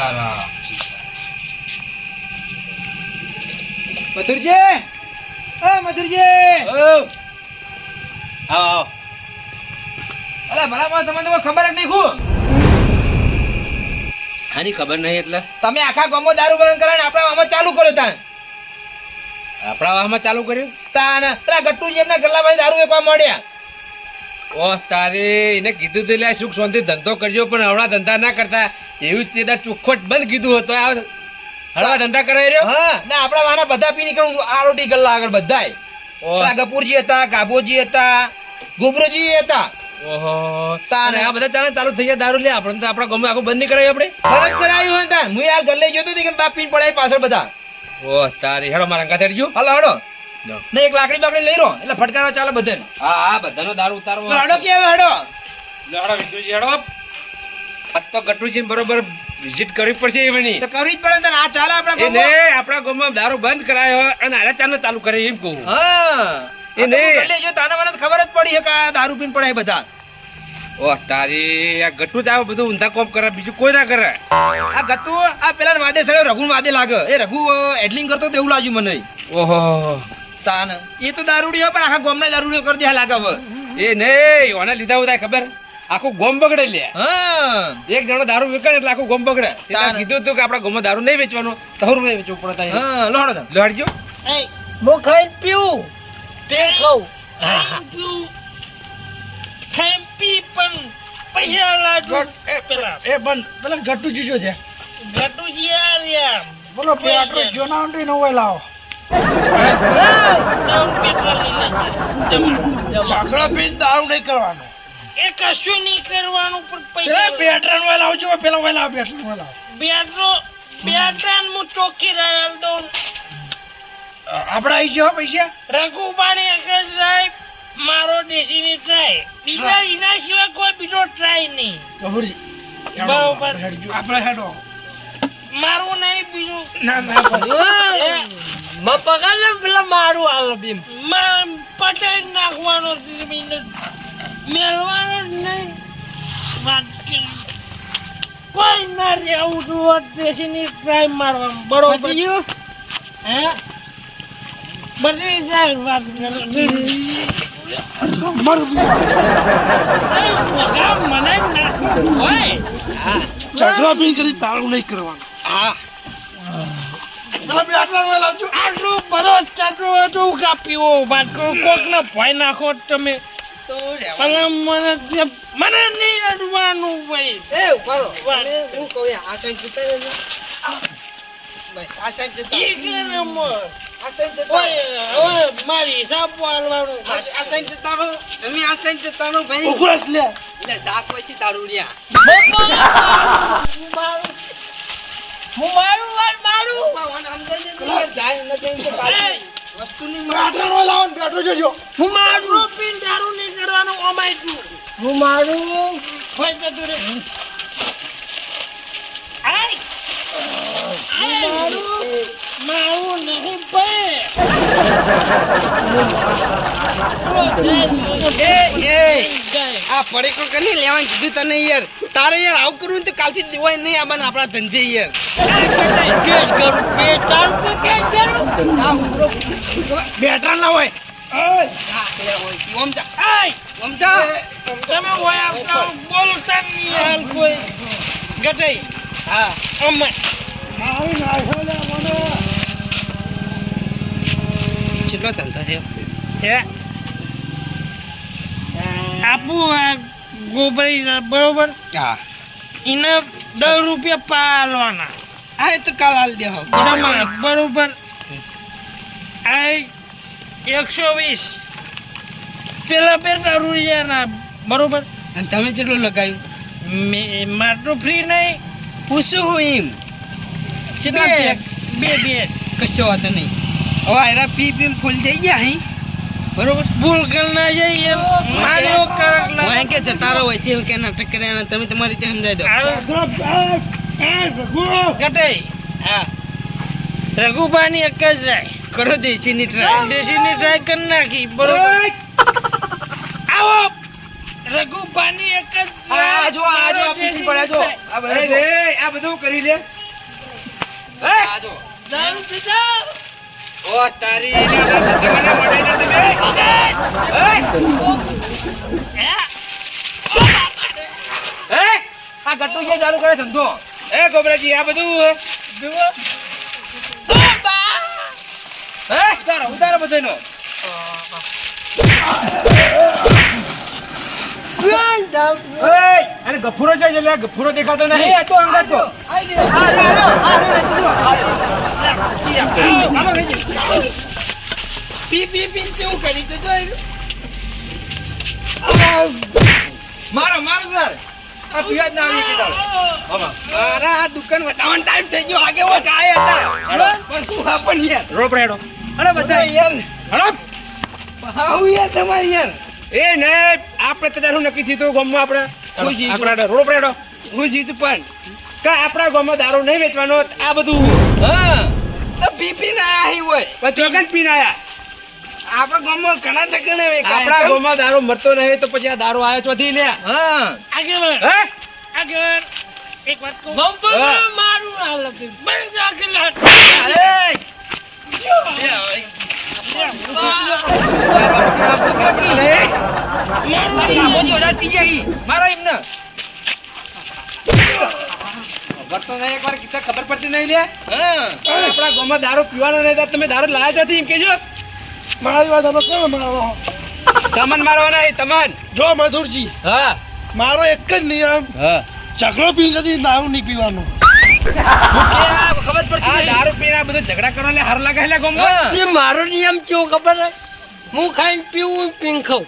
સીતારામ મથુરજી એ મથુરજી આવો આવો. અરે ભલામાં તમને તો ખબર જ નહીં ખું. આની ખબર નહીં એટલે? તમે આખા ગામમાં દારૂ બંધ કરાવીને આપણા ગામમાં ચાલુ કર્યો તાન આપણા વાહમાં ચાલુ કર્યું? તાન પેલા ગટ્ટુજી એમના ગલ્લામાં દારૂ વેચવા મળ્યા ઓહ તારે એને કીધું તો લ્યા સુખ શાંતિ ધંધો કરજો પણ હવડા ધંધા ના કરતા. એવું જ તે ચોખ્ખોટ બંધ કીધું હતો. આ હળવા ધંધા કરાવી રહ્યો હા ને આપણા વાના બધા પી નીકળું આરોટી ગલ્લા આગળ બધાય. ગપુરજી હતા ગાબોજી હતા ગુબરોજી હતા. ઓહો. તારે. આ બધા તારે ચાલુ થઈ ગયા દારૂ લે. આપણે તો આપણા ગમે આખું બંધ નહીં કરાવી આપણે. ફરજ કરાયું હોય ને હું આ ગલ્લે જોતો હતી કે બાપ પીને પડાય પાછળ બધા? ઓહ તારી. હેડો મારા અંગા ગયું હલો હડો. ને એક લાકડી બાકડી લઈ રહ્યો એટલે ફટકારવા ચાલે બધે હા હા બધાનો દારૂ ઉતારો હડો કે હડો? હેડો વિષ્ણુજી હેડો. આજ તો ગટુજી બરોબર વિઝિટ કરવી પડશે એમની. તો કરવી જ પડે ને આ ચાલે આપણા એને. આપણા ગામમાં દારૂ બંધ કરાયો અને આને ચાલુ ચાલુ કરે એમ કહું. હા. એ નહીં. એટલે જો તાના મને ખબર જ પડી છે કે આ દારૂ પીને પડાય બધા. ઓહ તારી આ ગટુ જ બધું ઊંધા કોમ કરે બીજું કોઈ ના કરે. આ ગટુ આ પેલા વાદે સડ્યો રઘુ વાદે લાગે. એ રઘુ એડલિંગ કરતો તો એવું લાગ્યું મને. ઓહો. તાન. એ તો દારૂડી પણ આખા ગામના દારૂડીઓ કરી દે લાગે હવે. એ નહીં ઓને લીધા હોય ખબર? આખું ગોમ બગડે લે. હા. એક જણો દારૂ વેચાય એટલે આખું ગોમ બગડે. કીધું હતું કે આપણા ગામમાં દારૂ નહીં વેચવાનો તહુર નહીં વેચવું પડે તારે. હા લોડો. લડજો. હું ખાઈ પીવું. તે ખાઉં. ખેપી પણ પૈસા લાજુ પેલા. એ બન પેલા ગટ્ટુ જીજો છે. ગટુજી આવ્યા બોલો પેલા જોના ઉંડી નો હોય લાવો. ઝઘડો પીને દારૂ નહીં કરવાનો. એ કશું નહીં કરવાનું પણ પૈસા પેટ્રન હોય આવજો પેલા પેટ્રન હોય લાવો બેટરો બેટાન હું ચોકી રહ્યા દઉં. આપણે આવી પૈસા. અગર સાહેબ મારો દેશીની ટ્રાય બીજા એના સિવાય કોઈ બીજો ટ્રાય નહીં. બરોબર. આપણે હેડો મારું નહીં બીજું. ના ના પગાર પેલા મારું આલો બીમમાં પટાઈ નાખવાનો મેળવાનો જ નહીં વાત કોઈ ના રહેવું છું દેશીની ટ્રાય મારવાનું બરોબર હે બધી જાય વાત મને નાખવાનો હોય ઝઘડો પીને કરી તાળું નહીં કરવાનું હા પેલા પેટ્રન હોય લાવજો આટલું બધો ચાટલો હતું કાપ્યો બાટકો કોક ને ભય નાખો તમે ભલા મને મને નહીં અડવાનું ભાઈ એ ઉભારો હું કહું આ જતા રહેજો બસ આ જતા ઈ કે ને મોર. આ સાઈડ જતા ઓય, મારી હિસાબ વાળવાનું આ આ સાઈડ જતા રહો તમે આ જતા રહો ભાઈ ઉઘરાશ લે દારૂ રહ્યા હું મારું વાર મારું? વસ્તુની પેટ્રન હોય લાવો ને હું મારું? પીન દારૂ નહીં કરવાનું અમાય તું હું મારું? હોય જતું રે આય! આય! મારું? મારું નહીં ભાઈ એ એ. આ પડીકો કને લેવાનું કીધું તને યાર. તારે યાર આવું કરવું તો કાલથી દિવાય નહીં આવવાના આપણા ધંધે યાર. કેસ કરું કરું આ ઉભરો પેટ્રન ના હોય. કેટલો ધંધો થયો હે. આપું આ ગોબરી બરોબર? હા. એને દસ રૂપિયા પાલવાના આ તો કાલ હાલ દે બરોબર. આ એકસો વીસ. પેલા પેલા રૂપિયાના બરોબર? અને તમે કેટલું લગાવ્યું મેં માર તો ફ્રી નહીં પૂછું હું એમ બે બે બે. કશો વાતો નહીં. હવે આયરા પી પી ફૂલ થઈ ગયા અહીં. બરોબર? ભૂલ કરના જઈએ મારો કર વાંહે કે જતા હોય તે કે નાટક કર્યા તમે તમારી રીતે સમજાવી દો. ગટાઈ હા. રઘુબાની એક જ રાય. કરો દેશીની ટ્રાય દેશીની ટ્રાય કરી નાખી. બરોબર? આવો. રઘુબાની એક જ આ જો આ જો આ પીપી પડ્યા જો. આ બધું કરી લે. આ જો. દારૂ પીધા. ઓ તારી તમે? હે? આ ગટ્ટુ જે ચાલુ કરે ધંધો એ ગોબરાજી આ બધું જુઓ હે? ઉતારો ઉતારો બધાનો. ગફુરો છે એટલે ગફુરો દેખાતો એ નહીં તો અંગત તો પી પી પી કેવું કરી તો? જો મારો મારો સર આ પિયાજ ના આવી કીધા મારા આ દુકાન વધાવવાનો ટાઈમ થઈ ગયો. આગે વો ચાય હતા. પણ શું આપણ યાર? રોપ રેડો અરે બધા. યાર. હડપ બહાવ યાર તમારી યાર. એ ને આપણે તો દારૂ નક્કી થયું હતું ગામમાં આપણે. શું જીતું? આપણે રોપ રેડો હું જીતું પણ કે આપણા ગામમાં દારૂ નહીં વેચવાનો આ બધું હા તો પી પી ના આહી હોય ચોકન પીને આયા આપણા ગામમાં ઘણા ઠકાણે આપણા. ગામમાં દારૂ મળતો નહીં તો પછી આ દારૂ આવ્યો ચોથી લે હા આગેવાન હે એક વાત કહું મારું હાલ હતું બંધ રાખેલા મોજી વધારે પી જાય મારો એમને. વર્તો નહીં એકવાર કીધા ખબર પડતી નહીં લે. હા. આપણા ગામમાં દારૂ પીવાનો નહીં તમે દારૂ લાયા એમ કહેજો. મારી વાત તમન મારવાના એ તમન. જો મધુરજી. હા. મારો એક જ નિયમ. હા. ઝઘડો પી જતી દારૂ નહીં પીવાનો. ખબર પડતી. દારૂ પીને આ બધું ઝઘડા કરવા હાર લાગે એટલે ગામમાં? હા. મારો નિયમ કેવો ખબર હે હું ખાઈને પીવું પીને ખાઉં.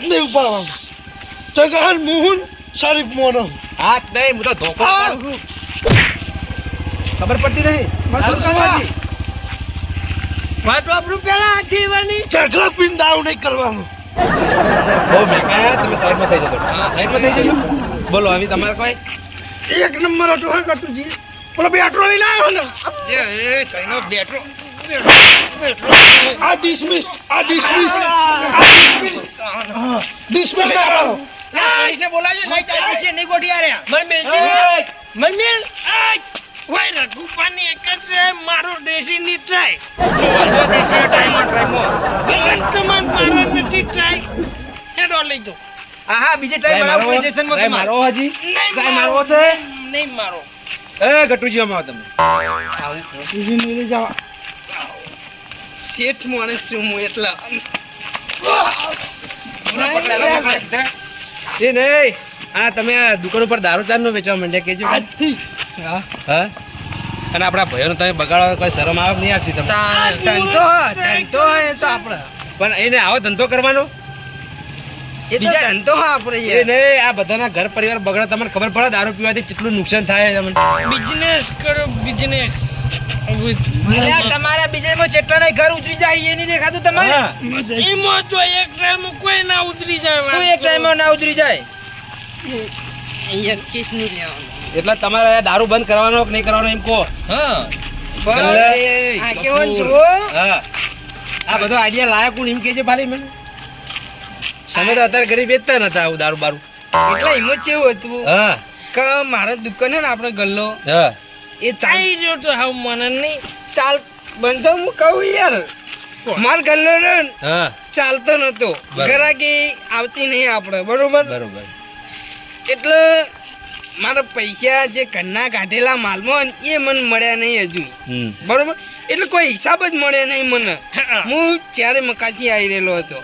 નહીં ઉપાડવાનો તો કહે મુહુન શરીફ મોનો હાથ નહીં હું તો. ખબર પડતી નહીં મધુર કાકા વાત વાપરું પેલા આગેવાની ઝઘડો પીને દારૂ નહીં કરવાનું બહુ મેકા તમે સાઈડમાં થઈ જતો સાઈડમાં થઈ જજો બોલો હવે તમારે કોઈ એક નંબર હતો હા કટુજી પેલો બેટરો લઈને આવ્યો ને એ, કઈનો બેઠો આ ડિસમિસ આ ડિસમિસ આ ડિસમિસ ડિસમિસ ના પાડો. પોલીસને બોલાવજો નહીં ચાલતી છે નહીં ગોઠી આર્યા મને બેસી મમ્મી? વાય રઘુપાની એક જ મારો દેશીની ટ્રાય જો દેશી ટાઈમો ભગવાન તમાર મારો નથી ટ્રાય હેડો લઈ જાઓ. હા હા બીજી ટાઈમ બનાવો પોલીસ સ્ટેશનમાં ટ્રાય તમારે. મારો હજી? ટ્રાય મારો મારવો છે નહીં મારો. એ ગટુજી આમાં આવો તમે. બીજી લઈને જવા શેઠ માણસ છું હું એટલા? એ નહીં. આ તમે આ દુકાન ઉપર દારૂ ચારનો વેચવા માંડ્યા કેજો આજથી? હા. અને આપણા ભાઈઓને તમે બગાડો કોઈ શરમ આવે નહીં આવતી તમને? ધંધો ધંધો એ તો આપણે. પણ એને આવો ધંધો કરવાનો? એ તો ધંધો હા આપણે એ નહીં આ બધાના ઘર પરિવાર બગડે તમને ખબર પડે દારૂ પીવાથી કેટલું નુકસાન થાય તમને? બિઝનેસ કરો બિઝનેસ તમારા જેટલા નહીં ઘર ઉતરી જાય એ નહીં દેખાતું તમારે? એમાં તો એક ટાઈમ કોઈ ના ઉતરી જાય કોઈ એક ટાઈમમાં ના ઉતરી જાય? અહીંયા કેસ નહીં લેવાનો. એટલે તમારે દારૂ બંધ કરવાનો કે નહીં કરવાનો એમ કહો? હા. બસ. આ કેવન હા. આ બધો આઈડિયા લાયક હું એમ કેજે ભાલી મને. તમે તો અત્યારે ઘરે વેચતા નતા આવું દારૂ બારૂ. એટલે એમાં કેવું હતું? હા. કે મારા દુકાન હે ને આપણે ગલ્લો. હા. એ ચાલી રહ્યો તો હાવ મને નહીં ચાલ બંધો હું કહું યાર માર ગલ્લો રહ્યો ને હા. ચાલતો નતો. ગરાકી ઘરાકી આવતી નહીં આપણે બરોબર? બરોબર. એટલે મારા પૈસા જે ઘરના કાઢેલા માલમાં એ મને મળ્યા નહીં હજુ. બરોબર? એટલે કોઈ હિસાબ જ મળ્યા નહીં મને. હું. જ્યારે મકાથી આવી રહેલો હતો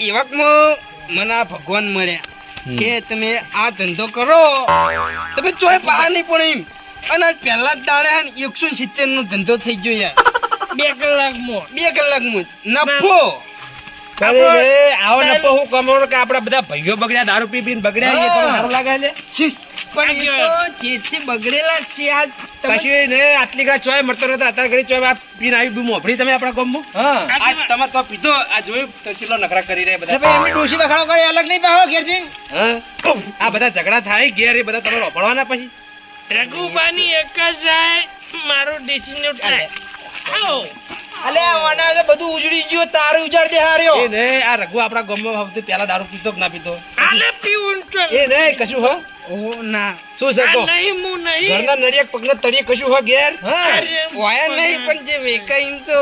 હમ. એ વખતમાં મને આ ભગવાન મળ્યા કે તમે આ ધંધો કરો. તમે ચોય બહાર નહીં પણ એમ. અને આજ પહેલા જ દાડે એકસો સિત્તેર નો ધંધો થઈ ગયો યાર. બે કલાકમાં. બે કલાકમાં. નફો. આવો નફો હું કમાવાનો કે આપડા બધા ભાઈઓ બગડ્યા દારૂ પી પીને બગડ્યા એ તમને સારું લાગે છે. પણ એ તો જેથી બગડેલા છે આ તમે. ને આટલી ઘણા ચોય મળતો નતો અત્યારે ઘડી ચોય પીને આવી બી મોફળી તમે આપણા ગામમાં? હા. આજ તમારે તો પીધો આ જોયું તો કેટલો નખરા કરી રહ્યા બધા. ભાઈ એમની ડોશી વખાણો કરી અલગ નહીં પાહો ઘેરથી હા. આ બધા ઝઘડા થાય ઘેર એ બધા તમારે રોપડવાના પછી? રઘુબાની એક જ જાય મારો ટ્રાય આવો અલે વાના તો બધું ઉજડી ગયું તારું ઉજાડ દે હાર્યો એ નહીં આ રઘુ આપડા ગામમાં સૌથી પેલા દારૂ પીતો કે ના પીતો? આલે પીવું તો. એ નહીં કશું હો? ઓ ના. શું કહો? નહીં હું નહીં. ઘરના નડિયાક પગના તળિયે કશું હો ઘેર? અરે વાયા નહીં પણ જે વેકાઈ તો.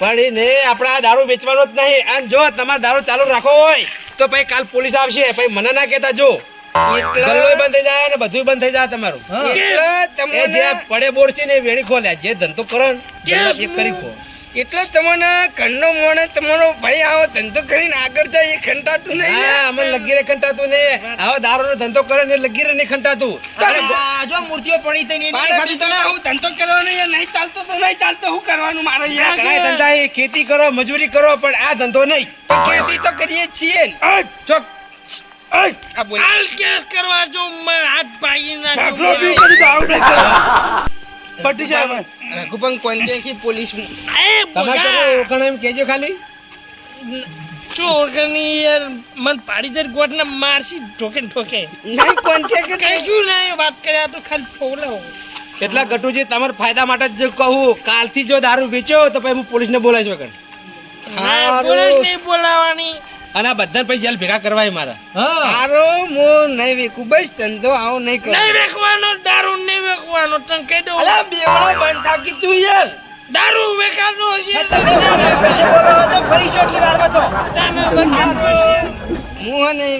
પણ એ નહીં આપણા દારૂ વેચવાનો જ નહીં. અને જો તમારે દારૂ ચાલુ રાખવો હોય તો પછી કાલ પોલીસ આવશે. પછી મને ના કહેતા જો. ગલ્લોય બંધ થઈ જાય ને બધું બંધ થઈ જાય તમારું. એ જે પડે બોર ને વેણી ખોલ્યા જે ધંધો કરો ને લગી એ કરી ખો. એટલે તમને ઘરનો મોણે તમારો ભાઈ આવો ધંધો કરીને આગળ જાય એ ખંટાતું નહીં હા અમને લગીરે ખંટાતું ને આવો દારૂ ધંધો કરે ને લગીરે નહીં ખંટાતું. અરે ગો- આ જો મૂર્તિઓ પડી હું ધંધો કરવાનો યાર નહીં ચાલતો તો નહીં ચાલતો હું કરવાનું મારે યાર ઘણા ધંધા એ ખેતી કરો મજૂરી કરો પણ આ ધંધો નહીં. ખેતી તો કરીએ જ છીએ ચોક હાલ કેસ કરવા જો મેં હાથ ભાગી નાખ્યો પટી જાય રઘુપંગ કોન્ટેક્ટ પોલીસ એ તમારે તો એમ કેજો ખાલી. ચોકની યાર? મન પાડી દે ગોટ મારસી ઢોકે ઢોકે. નહીં નહીં. વાત કર્યા તો ખાલી ફોલાવો એટલા ગટુજી તમારા ફાયદા માટે જ કહું કાલથી જો દારૂ વેચ્યો તો પછી હું પોલીસને બોલાવી શકું હા પોલીસ નહીં બોલાવાની. અને આ બધા પૈસા જેલ ભેગા કરવાય મારા. તારો મો નહીં વેકું. બસ ધંધો આવો નહીં કરો. નહીં વેકવાનો દારૂ નહીં વેકવાનો તને કહી દઉં. અલા બેવડા બંધ થાવ કીધું યાર. દારૂ વેકાનો હશે. તમે મને બોલો તો ફરી જો એટલી વારમાં તો. તને બતાવું. હું હે.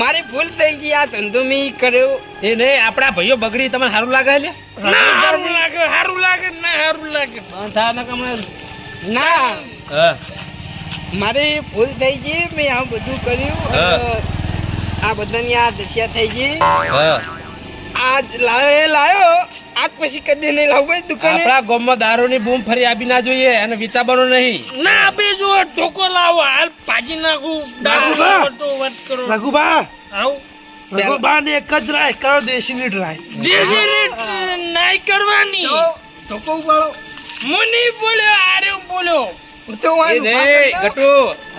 મારી ભૂલ થઈ ગઈ આ ધંધો મેં કર્યો. એ નહીં આપણા ભાઈઓ બગડી તમને સારું લાગે લે ના હારું લાગે સારું લાગે ના સારું લાગે. થાય ના કમળે ના હા. મારી ભૂલ થઈ ગઈ મેં આ બધું કર્યું આ બધાની આ દશા થઈ ગઈ. આજ લાયો એ લાયો. આજ પછી કદી નહીં લાવું ભાઈ દુકાને. આપણા ગામમાં દારૂની બૂમ ફરી આપી ના જોઈએ અને વિચારવાનો નહીં. ના બે જો ઢોકો લાવો. હાલ પાજી નાખું. દારૂ વાત કરો. રઘુબા આવ. રઘુબા ને એક જ ટ્રાય કરો દેશીની ડ્રાય દેશી ની નહીં કરવાની. ઢોકો ઉપાડો. મુની બોલ્યો આરે બોલ્યો.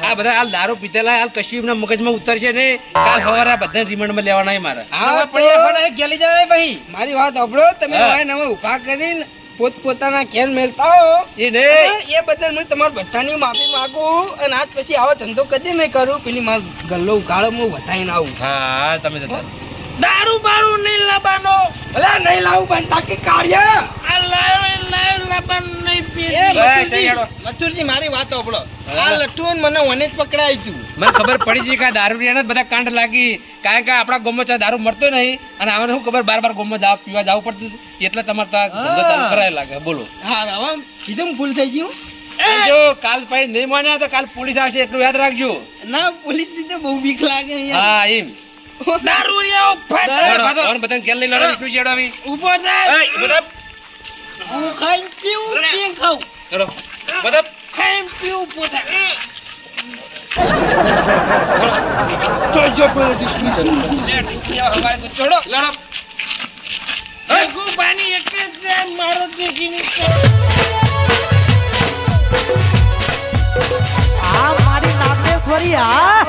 આ બધા હાલ દારૂ પીધેલા હાલ કશું એમના મગજમાં ઉતરશે ને કાલ સવારે આ બધા રિમાન્ડમાં લેવાના છે મારા. હા પણ ગેલી જવાય ભાઈ. મારી વાત સાંભળો તમે. વાય ઊભા કરીને પોત પોતાના ઘેર મેલતા હો. એ નહીં એ બદલ હું તમારા બધાની માફી માંગુ અને આજ પછી આવો ધંધો કદી નહીં કરું. પેલી માર ગલ્લો ઉગાડો હું વધાઈને આવું. હા તમે જતા દારૂ બારૂ નહીં લાવવાનો. અલે નહીં લાવું પણ તાકી કાઢીએ. આ લાવ લાવ લાયો લાવવાનું નહીં હેડો. મથુરજી મારી વાત સાંભળો. આ લટ્ટુ મને ઓને જ પકડાય તું મને ખબર પડી ગઈ કે આ દારૂ રહ્યા બધા કાંડ લાગી. કારણ કે આપણા ગોમો ચા દારૂ મળતો નહીં. અને આમાં શું ખબર બાર બાર ગોમો જાવ પીવા જવું પડતું એટલે તમારે તો આ ધંધો કરાય લાગે. બોલો. હા હવે કીધું ભૂલ થઈ ગયું? જો કાલ પછી નહીં માન્યા તો કાલ પોલીસ આવશે એટલું યાદ રાખજો. ના પોલીસની તો બહુ બીક લાગે હા એમ. દારૂ રહ્યો ફાટ. હવે બધાને ઘેર લઈ લડો એટલું છેડો આવી. ઊભો થાય એય, બધા હું ખાઈને પીવું તે ખાઉં. પોતા જોજો પેલો દેશની લડો રઘુભાની એક જ મારો દેશીની આ મારી નાગેશ્વરી આ